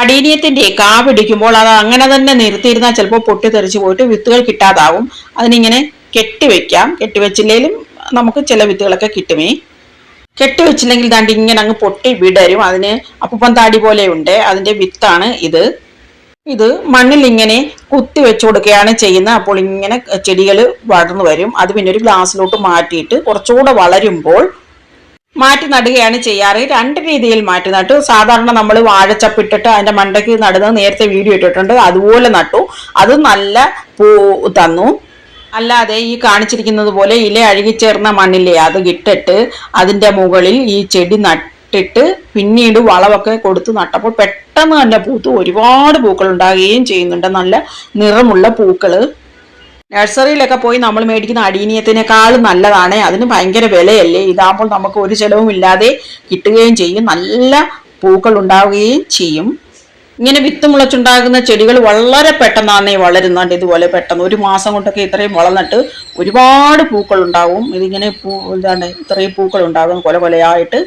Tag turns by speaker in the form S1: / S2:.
S1: അടീനിയത്തിന്റെ കാ പിടിക്കുമ്പോൾ അത് അങ്ങനെ തന്നെ നിർത്തിയിരുന്നാൽ ചിലപ്പോൾ പൊട്ടിത്തെറിച്ച് പോയിട്ട് വിത്തുകൾ കിട്ടാതാവും. അതിനിങ്ങനെ കെട്ടിവെക്കാം. കെട്ടിവെച്ചില്ലെങ്കിലും നമുക്ക് ചില വിത്തുകളൊക്കെ കിട്ടുമേ കെട്ടിവെച്ചില്ലെങ്കിൽ ദാണ്ട് ഇങ്ങനെ അങ്ങ് പൊട്ടി വിടരും. അതിന് അപ്പൂപ്പൻ താടി പോലെ ഉണ്ട്. അതിന്റെ വിത്താണ് ഇത്. ഇത് മണ്ണിൽ ഇങ്ങനെ കുത്തി വെച്ചു കൊടുക്കുകയാണ് ചെയ്യുന്നത്. അപ്പോൾ ഇങ്ങനെ ചെടികൾ വളർന്നു വരും. അത് പിന്നെ ഒരു ഗ്ലാസ്സിലോട്ട് മാറ്റിയിട്ട് കുറച്ചുകൂടെ വളരുമ്പോൾ മാറ്റി നടുകയാണ് ചെയ്യാറ്. രണ്ട് രീതിയിൽ മാറ്റി നട്ടു സാധാരണ നമ്മൾ വാഴച്ചപ്പിട്ടിട്ട് അതിന്റെ മണ്ടയ്ക്ക് നടുന്നത് നേരത്തെ വീഡിയോ ഇട്ടിട്ടുണ്ട്. അതുപോലെ നട്ടു. അത് നല്ല പൂ തന്നു. അല്ലാതെ ഈ കാണിച്ചിരിക്കുന്നത് പോലെ ഇല അഴുകിച്ചേർന്ന മണ്ണില്ലേ അത് ഇട്ടിട്ട് അതിന്റെ മുകളിൽ ഈ ചെടി നട്ടിട്ട് പിന്നീട് വളമൊക്കെ കൊടുത്ത് നട്ടപ്പോൾ പെട്ടെന്ന് തന്നെ പൂത്തു ഒരുപാട് പൂക്കൾ ഉണ്ടാകുകയും ചെയ്യുന്നുണ്ട്. നല്ല നിറമുള്ള പൂക്കൾ. നഴ്സറിയിലൊക്കെ പോയി നമ്മൾ മേടിക്കുന്ന അടീനിയത്തിനേക്കാളും നല്ലതാണ്. അതിന് ഭയങ്കര വിലയല്ലേ? ഇതാകുമ്പോൾ നമുക്ക് ഒരു ചെലവും ഇല്ലാതെ കിട്ടുകയും ചെയ്യും. നല്ല പൂക്കൾ ഉണ്ടാവുകയും ചെയ്യും. ഇങ്ങനെ വിത്ത് മുളച്ചുണ്ടാകുന്ന ചെടികൾ വളരെ പെട്ടെന്നാണ് വളരുന്നുണ്ട് ഇതുപോലെ പെട്ടെന്ന് ഒരു മാസം കൊണ്ടൊക്കെ ഇത്രയും വളർന്നിട്ട് ഒരുപാട് പൂക്കൾ ഉണ്ടാവും. ഇതിങ്ങനെ പൂ എന്താണ് ഇത്രയും പൂക്കൾ ഉണ്ടാകും. കൊല കൊലയായിട്ട്